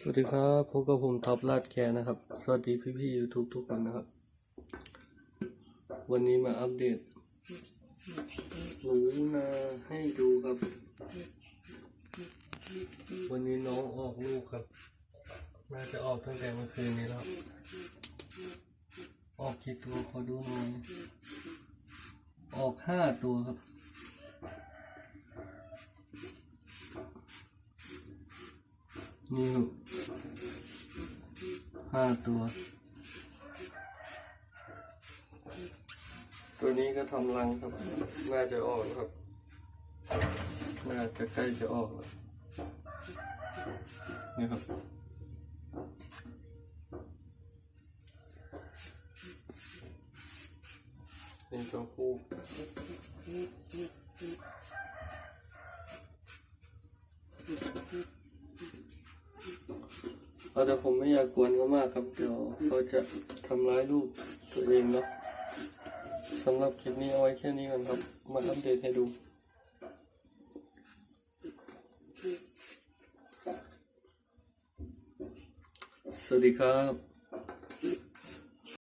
สวัสดีครับพบกับผมท็อปลาดแกนะครับ สวัสดีพี่พี่ยูทูบทุกคนนะครับ วันนี้มาอัปเดตหนูนาให้ดูครับ วันนี้น้องออกลูกครับ น่าจะออกตั้งแต่เมื่อคืนนี้แล้ว ออกกี่ตัวขอดูหน่อยออกห้าตัวครับ นี่ครับห้าตัว ตัวนี้ก็ทำรังครับ น่าจะออกครับ น่าจะใกล้จะออกแล้วนี่ครับนี่ตัวผู้ เอาแต่ผมไม่อยากกวนเขามากครับ เดี๋ยวเขาจะทำร้ายลูกตัวเองเนาะสำหรับคลิปนี้เอาไว้แค่นี้ก่อนครับ มาอัปเดตให้ดูสวัสดีครับ